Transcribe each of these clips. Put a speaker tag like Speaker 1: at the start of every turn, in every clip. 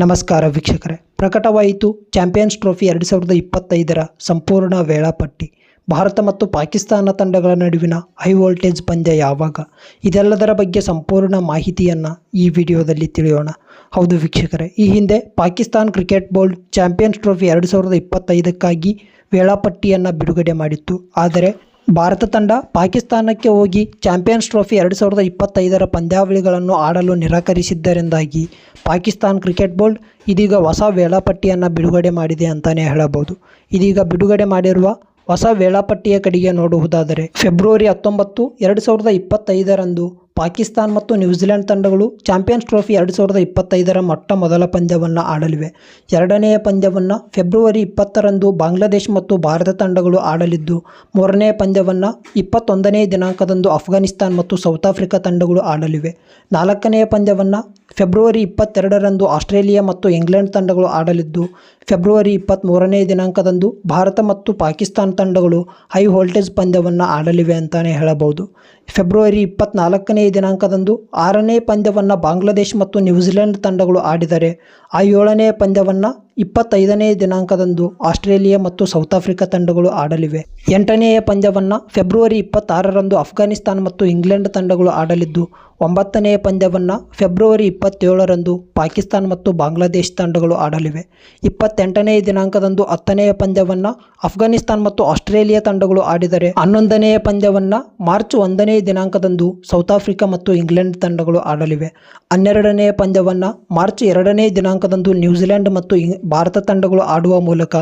Speaker 1: ನಮಸ್ಕಾರ ವೀಕ್ಷಕರೇ. ಪ್ರಕಟವಾಯಿತು ಚಾಂಪಿಯನ್ಸ್ ಟ್ರೋಫಿ ಎರಡು ಸಾವಿರದ ಇಪ್ಪತ್ತೈದರ ಸಂಪೂರ್ಣ ವೇಳಾಪಟ್ಟಿ. ಭಾರತ ಮತ್ತು ಪಾಕಿಸ್ತಾನ ತಂಡಗಳ ನಡುವಿನ ಹೈ ವೋಲ್ಟೇಜ್ ಪಂದ್ಯ ಯಾವಾಗ? ಇದೆಲ್ಲದರ ಬಗ್ಗೆ ಸಂಪೂರ್ಣ ಮಾಹಿತಿಯನ್ನು ಈ ವಿಡಿಯೋದಲ್ಲಿ ತಿಳಿಯೋಣ. ಹೌದು ವೀಕ್ಷಕರೇ, ಈ ಹಿಂದೆ Pakistan cricket board champions trophy ಎರಡು ಸಾವಿರದ ಇಪ್ಪತ್ತೈದಕ್ಕಾಗಿ ವೇಳಾಪಟ್ಟಿಯನ್ನು ಬಿಡುಗಡೆ ಮಾಡಿತ್ತು. ಆದರೆ ಭಾರತ ತಂಡ ಪಾಕಿಸ್ತಾನಕ್ಕೆ ಹೋಗಿ ಚಾಂಪಿಯನ್ಸ್ ಟ್ರೋಫಿ ಎರಡು ಸಾವಿರದ ಇಪ್ಪತ್ತೈದರ ಪಂದ್ಯಾವಳಿಗಳನ್ನು ಆಡಲು ನಿರಾಕರಿಸಿದ್ದರಿಂದಾಗಿ ಪಾಕಿಸ್ತಾನ್ ಕ್ರಿಕೆಟ್ ಬೋರ್ಡ್ ಇದೀಗ ಹೊಸ ವೇಳಾಪಟ್ಟಿಯನ್ನು ಬಿಡುಗಡೆ ಮಾಡಿದೆ ಅಂತಲೇ ಹೇಳಬಹುದು. ಇದೀಗ ಬಿಡುಗಡೆ ಮಾಡಿರುವ ಹೊಸ ವೇಳಾಪಟ್ಟಿಯ ಕಡೆಗೆ ನೋಡುವುದಾದರೆ, ಫೆಬ್ರವರಿ ಹತ್ತೊಂಬತ್ತು, ಎರಡು ಸಾವಿರದ ಇಪ್ಪತ್ತೈದರಂದು ಪಾಕಿಸ್ತಾನ್ ಮತ್ತು ನ್ಯೂಜಿಲೆಂಡ್ ತಂಡಗಳು ಚಾಂಪಿಯನ್ಸ್ ಟ್ರೋಫಿ ಎರಡು ಸಾವಿರದ ಇಪ್ಪತ್ತೈದರ ಮೊಟ್ಟ ಮೊದಲ ಪಂದ್ಯವನ್ನು ಆಡಲಿವೆ. ಎರಡನೆಯ ಪಂದ್ಯವನ್ನು ಫೆಬ್ರವರಿ ಇಪ್ಪತ್ತರಂದು ಬಾಂಗ್ಲಾದೇಶ್ ಮತ್ತು ಭಾರತ ತಂಡಗಳು ಆಡಲಿದ್ದು ಮೂರನೆಯ ಪಂದ್ಯವನ್ನು ಇಪ್ಪತ್ತೊಂದನೇ ದಿನಾಂಕದಂದು ಅಫ್ಘಾನಿಸ್ತಾನ್ ಮತ್ತು ಸೌತ್ ಆಫ್ರಿಕಾ ತಂಡಗಳು ಆಡಲಿವೆ. ನಾಲ್ಕನೆಯ ಪಂದ್ಯವನ್ನು ಫೆಬ್ರವರಿ ಇಪ್ಪತ್ತೆರಡರಂದು ಆಸ್ಟ್ರೇಲಿಯಾ ಮತ್ತು ಇಂಗ್ಲೆಂಡ್ ತಂಡಗಳು ಆಡಲಿದ್ದು, ಫೆಬ್ರವರಿ ಇಪ್ಪತ್ತ್ಮೂರನೇ ದಿನಾಂಕದಂದು ಭಾರತ ಮತ್ತು ಪಾಕಿಸ್ತಾನ ತಂಡಗಳು ಹೈ ವೋಲ್ಟೇಜ್ ಪಂದ್ಯವನ್ನು ಆಡಲಿವೆ ಅಂತಲೇ ಹೇಳಬಹುದು. ಫೆಬ್ರವರಿ ಇಪ್ಪತ್ತ್ನಾಲ್ಕನೇ ದಿನಾಂಕದಂದು ಆರನೇ ಪಂದ್ಯವನ್ನು ಬಾಂಗ್ಲಾದೇಶ್ ಮತ್ತು ನ್ಯೂಜಿಲೆಂಡ್ ತಂಡಗಳು ಆಡಿದರೆ, ಆ ಏಳನೇ ಪಂದ್ಯವನ್ನು ಇಪ್ಪತ್ತೈದನೇ ದಿನಾಂಕದಂದು ಆಸ್ಟ್ರೇಲಿಯಾ ಮತ್ತು ಸೌತ್ ಆಫ್ರಿಕಾ ತಂಡಗಳು ಆಡಲಿವೆ. ಎಂಟನೆಯ ಪಂದ್ಯವನ್ನು ಫೆಬ್ರವರಿ ಇಪ್ಪತ್ತಾರರಂದು ಅಫ್ಘಾನಿಸ್ತಾನ್ ಮತ್ತು ಇಂಗ್ಲೆಂಡ್ ತಂಡಗಳು ಆಡಲಿದ್ದು, ಒಂಬತ್ತನೆಯ ಪಂದ್ಯವನ್ನು ಫೆಬ್ರವರಿ ಇಪ್ಪತ್ತೇಳರಂದು ಪಾಕಿಸ್ತಾನ್ ಮತ್ತು ಬಾಂಗ್ಲಾದೇಶ್ ತಂಡಗಳು ಆಡಲಿವೆ. ಇಪ್ಪತ್ತೆಂಟನೇ ದಿನಾಂಕದಂದು ಹತ್ತನೆಯ ಪಂದ್ಯವನ್ನು ಅಫ್ಘಾನಿಸ್ತಾನ್ ಮತ್ತು ಆಸ್ಟ್ರೇಲಿಯಾ ತಂಡಗಳು ಆಡಿದರೆ, ಹನ್ನೊಂದನೆಯ ಪಂದ್ಯವನ್ನು ಮಾರ್ಚ್ ಒಂದನೇ ದಿನಾಂಕದಂದು ಸೌತ್ ಆಫ್ರಿಕಾ ಮತ್ತು ಇಂಗ್ಲೆಂಡ್ ತಂಡಗಳು ಆಡಲಿವೆ. ಹನ್ನೆರಡನೆಯ ಪಂದ್ಯವನ್ನು ಮಾರ್ಚ್ ಎರಡನೇ ದಿನಾಂಕದಂದು ನ್ಯೂಜಿಲೆಂಡ್ ಮತ್ತು ಭಾರತ ತಂಡಗಳು ಆಡುವ ಮೂಲಕ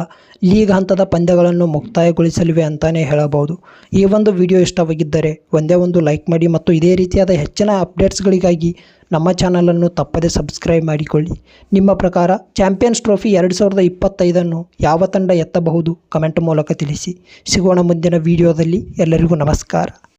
Speaker 1: ಲೀಗ್ ಹಂತದ ಪಂದ್ಯಗಳನ್ನು ಮುಕ್ತಾಯಗೊಳಿಸಲಿವೆ ಅಂತಲೇ ಹೇಳಬಹುದು. ಈ ಒಂದು ವಿಡಿಯೋ ಇಷ್ಟವಾಗಿದ್ದರೆ ಒಂದೇ ಒಂದು ಲೈಕ್ ಮಾಡಿ ಮತ್ತು ಇದೇ ರೀತಿಯಾದ ಹೆಚ್ಚಿನ ಅಪ್ಡೇಟ್ಸ್ಗಳಿಗಾಗಿ ನಮ್ಮ ಚಾನಲನ್ನು ತಪ್ಪದೇ ಸಬ್ಸ್ಕ್ರೈಬ್ ಮಾಡಿಕೊಳ್ಳಿ. ನಿಮ್ಮ ಪ್ರಕಾರ ಚಾಂಪಿಯನ್ಸ್ ಟ್ರೋಫಿ ಎರಡು ಸಾವಿರದ ಇಪ್ಪತ್ತೈದನ್ನು ಯಾವ ತಂಡ ಎತ್ತಬಹುದು? ಕಮೆಂಟ್ ಮೂಲಕ ತಿಳಿಸಿ. ಸಿಗೋಣ ಮುಂದಿನ ವಿಡಿಯೋದಲ್ಲಿ. ಎಲ್ಲರಿಗೂ ನಮಸ್ಕಾರ.